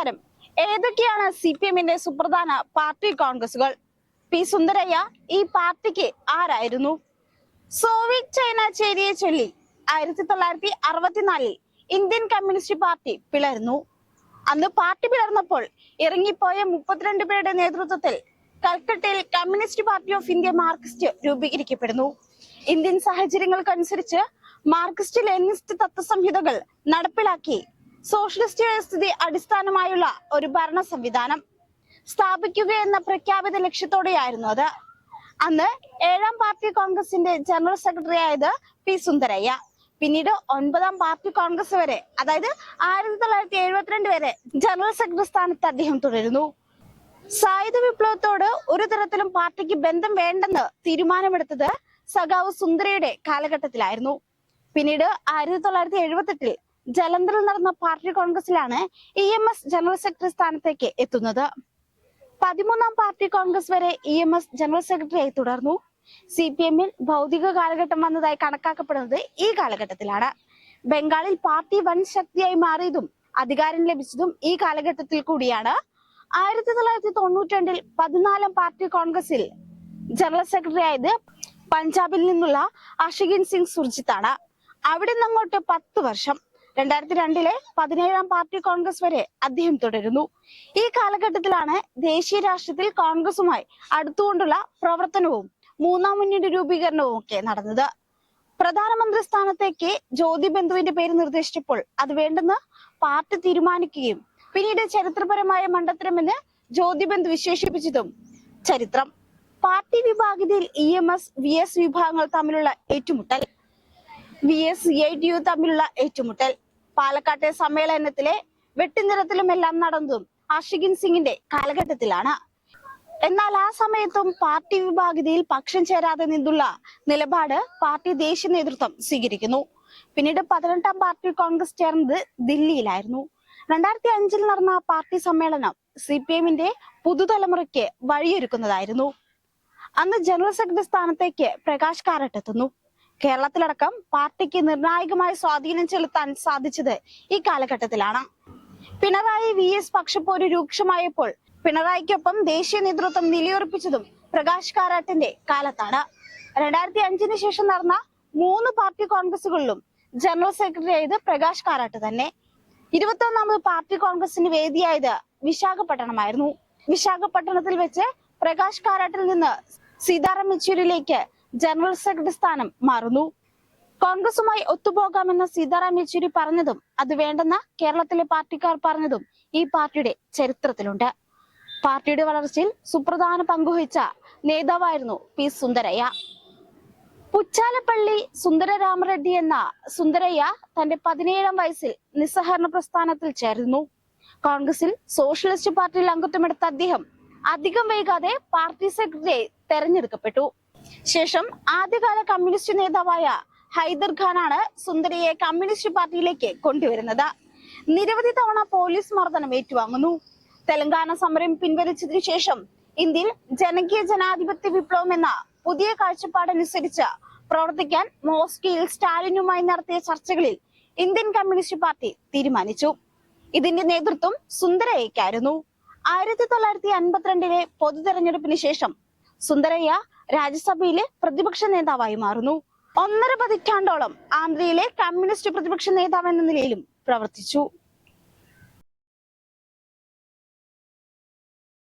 നമസ്കാരം. ഏതൊക്കെയാണ് C P എമ്മിന്റെ സുപ്രധാന പാർട്ടി കോൺഗ്രസുകൾ? പി സുന്ദരയ്യ ഈ പാർട്ടിക്ക് ആരായിരുന്നു? സോവിയറ്റ് ചൈന ചേരിയെ ചൊല്ലി ആയിരത്തി തൊള്ളായിരത്തി അറുപത്തിനാലിൽ ഇന്ത്യൻ കമ്മ്യൂണിസ്റ്റ് പാർട്ടി പിളർന്നു. അന്ന് പാർട്ടി പിളർന്നപ്പോൾ ഇറങ്ങിപ്പോയ മുപ്പത്തിരണ്ട് പേരുടെ നേതൃത്വത്തിൽ കൽക്കട്ടയിൽ communist party of India Marxist രൂപീകരിക്കപ്പെടുന്നു. Indian സാഹചര്യങ്ങൾക്കനുസരിച്ച് മാർക്സിസ്റ്റ് ലെനിസ്റ്റ് തത്വസംഹിതകൾ നടപ്പിലാക്കി സോഷ്യലിസ്റ്റ് വ്യവസ്ഥിതി അടിസ്ഥാനമായുള്ള ഒരു ഭരണ സംവിധാനം സ്ഥാപിക്കുക എന്ന പ്രഖ്യാപിത ലക്ഷ്യത്തോടെയായിരുന്നു അത്. അന്ന് ഏഴാം പാർട്ടി കോൺഗ്രസിന്റെ ജനറൽ സെക്രട്ടറി ആയത് പി സുന്ദരയ്യ. പിന്നീട് ഒൻപതാം പാർട്ടി കോൺഗ്രസ് വരെ അതായത് ആയിരത്തി തൊള്ളായിരത്തി എഴുപത്തിരണ്ട് വരെ ജനറൽ സെക്രട്ടറി സ്ഥാനത്ത് അദ്ദേഹം തുടരുന്നു. സായുധ വിപ്ലവത്തോട് ഒരു തരത്തിലും പാർട്ടിക്ക് ബന്ധം വേണ്ടെന്ന് തീരുമാനമെടുത്തത് സഖാവ് സുന്ദരയുടെ കാലഘട്ടത്തിലായിരുന്നു. പിന്നീട് ആയിരത്തി തൊള്ളായിരത്തി എഴുപത്തെട്ടിൽ ജലന്ധറിൽ നടന്ന party കോൺഗ്രസിലാണ് E M S general secretary സ്ഥാനത്തേക്ക് എത്തുന്നത്. പതിമൂന്നാം പാർട്ടി കോൺഗ്രസ് വരെ ഇ എം എസ് ജനറൽ സെക്രട്ടറിയായി തുടർന്നു. സി പി എമ്മിൽ ഭൗതിക കാലഘട്ടം വന്നതായി കണക്കാക്കപ്പെടുന്നത് ഈ കാലഘട്ടത്തിലാണ്. ബംഗാളിൽ പാർട്ടി വൻ ശക്തിയായി മാറിയതും അധികാരം ലഭിച്ചതും ഈ കാലഘട്ടത്തിൽ കൂടിയാണ്. ആയിരത്തി തൊള്ളായിരത്തി തൊണ്ണൂറ്റി രണ്ടിൽ പതിനാലാം പാർട്ടി കോൺഗ്രസിൽ ജനറൽ സെക്രട്ടറി ആയത് പഞ്ചാബിൽ നിന്നുള്ള അഷികിൻ സിംഗ് സുർജിത്താണ്. അവിടെ നിന്നങ്ങോട്ട് പത്ത് വർഷം. രണ്ടായിരത്തി രണ്ടിലെ പതിനേഴാം പാർട്ടി കോൺഗ്രസ് വരെ അദ്ദേഹം തുടരുന്നു. ഈ കാലഘട്ടത്തിലാണ് ദേശീയ രാഷ്ട്രീയത്തിൽ കോൺഗ്രസുമായി അടുത്തുകൊണ്ടുള്ള പ്രവർത്തനവും മൂന്നാം മുന്നണി രൂപീകരണവും ഒക്കെ നടന്നത്. പ്രധാനമന്ത്രി സ്ഥാനത്തേക്ക് ജ്യോതി ബന്ധുവിന്റെ പേര് നിർദ്ദേശിച്ചപ്പോൾ അത് വേണ്ടെന്ന് പാർട്ടി തീരുമാനിക്കുകയും പിന്നീട് ചരിത്രപരമായ മണ്ഡത്തരമെന്ന് ജ്യോതി ബന്ധു വിശേഷിപ്പിച്ചതും ചരിത്രം. പാർട്ടി വിഭാഗത്തിൽ E M S V S വിഭാഗങ്ങൾ തമ്മിലുള്ള ഏറ്റുമുട്ടൽ. V S C I T U തമ്മിലുള്ള ഏറ്റുമുട്ടൽ. പാലക്കാട്ടെ സമ്മേളനത്തിലെ വെട്ടിനിറത്തിലുമെല്ലാം നടന്നതും അഷികിൻ സിംഗിന്റെ കാലഘട്ടത്തിലാണ്. എന്നാൽ ആ സമയത്തും പാർട്ടി വിഭാഗതയിൽ പക്ഷം ചേരാതെ നിന്നുള്ള നിലപാട് പാർട്ടി ദേശീയ നേതൃത്വം സ്വീകരിക്കുന്നു. പിന്നീട് പതിനെട്ടാം പാർട്ടി കോൺഗ്രസ് ചേർന്നത് ദില്ലിയിലായിരുന്നു. രണ്ടായിരത്തി അഞ്ചിൽ നടന്ന പാർട്ടി സമ്മേളനം സി പി എമ്മിന്റെ പുതുതലമുറയ്ക്ക് വഴിയൊരുക്കുന്നതായിരുന്നു. അന്ന് ജനറൽ സെക്രട്ടറി സ്ഥാനത്തേക്ക് പ്രകാശ് കാരട്ട് എത്തുന്നു. കേരളത്തിലടക്കം പാർട്ടിക്ക് നിർണായകമായ സ്വാധീനം ചെലുത്താൻ സാധിച്ചത് ഈ കാലഘട്ടത്തിലാണ്. പിണറായി വി എസ് പക്ഷപ്പോര് രൂക്ഷമായപ്പോൾ പിണറായിക്കൊപ്പം ദേശീയ നേതൃത്വം നിലയുറപ്പിച്ചതും പ്രകാശ് കാരാട്ടിന്റെ കാലത്താണ്. രണ്ടായിരത്തി അഞ്ചിന് ശേഷം നടന്ന മൂന്ന് പാർട്ടി കോൺഗ്രസുകളിലും ജനറൽ സെക്രട്ടറി ആയത് പ്രകാശ് കാരാട്ട് തന്നെ. ഇരുപത്തി ഒന്നാമത് പാർട്ടി കോൺഗ്രസിന് വേദിയായത് വിശാഖപട്ടണമായിരുന്നു. വിശാഖപട്ടണത്തിൽ വെച്ച് പ്രകാശ് കാരാട്ടിൽ നിന്ന് സീതാറാം യെച്ചൂരിയിലേക്ക് ജനറൽ സെക്രട്ടറി സ്ഥാനം മാറുന്നു. കോൺഗ്രസുമായി ഒത്തുപോകാമെന്ന് സീതാറാം യെച്ചൂരി പറഞ്ഞതും അത് വേണ്ടെന്ന കേരളത്തിലെ പാർട്ടിക്കാർ പറഞ്ഞതും ഈ പാർട്ടിയുടെ ചരിത്രത്തിലുണ്ട്. പാർട്ടിയുടെ വളർച്ചയിൽ സുപ്രധാന പങ്കുവഹിച്ച നേതാവായിരുന്നു പി സുന്ദരയ്യ. പുച്ചാലപ്പള്ളി സുന്ദരരാമറെഡ്ഡി എന്ന സുന്ദരയ്യ തന്റെ പതിനേഴാം വയസ്സിൽ നിസ്സഹരണ പ്രസ്ഥാനത്തിൽ ചേർന്നു. കോൺഗ്രസിൽ സോഷ്യലിസ്റ്റ് പാർട്ടിയിൽ അംഗത്വമെടുത്ത അദ്ദേഹം അധികം വൈകാതെ പാർട്ടി സെക്രട്ടറിയായി തെരഞ്ഞെടുക്കപ്പെട്ടു. ശേഷം ആദ്യകാല കമ്മ്യൂണിസ്റ്റ് നേതാവായ ഹൈദർ ഖാനാണ് സുന്ദരയെ കമ്മ്യൂണിസ്റ്റ് പാർട്ടിയിലേക്ക് കൊണ്ടുവരുന്നത്. നിരവധി തവണ പോലീസ് മർദ്ദനം ഏറ്റുവാങ്ങുന്നു. തെലങ്കാന സമരം പിൻവലിച്ചതിനു ശേഷം ഇന്ത്യയിൽ ജനകീയ ജനാധിപത്യ വിപ്ലവം എന്ന പുതിയ കാഴ്ചപ്പാടനുസരിച്ച് പ്രവർത്തിക്കാൻ മോസ്കോയിൽ സ്റ്റാലിനുമായി നടത്തിയ ചർച്ചകളിൽ ഇന്ത്യൻ കമ്മ്യൂണിസ്റ്റ് പാർട്ടി തീരുമാനിച്ചു. ഇതിന്റെ നേതൃത്വം സുന്ദരയ്ക്കായിരുന്നു. ആയിരത്തി തൊള്ളായിരത്തി അൻപത്തിരണ്ടിലെ പൊതു തെരഞ്ഞെടുപ്പിന് ശേഷം സുന്ദരയ്യ രാജ്യസഭയിലെ പ്രതിപക്ഷ നേതാവായി മാറുന്നു. ഒന്നര പതിറ്റാണ്ടോളം ആന്ധ്രയിലെ കമ്മ്യൂണിസ്റ്റ് പ്രതിപക്ഷ നേതാവ് എന്ന നിലയിലും പ്രവർത്തിച്ചു.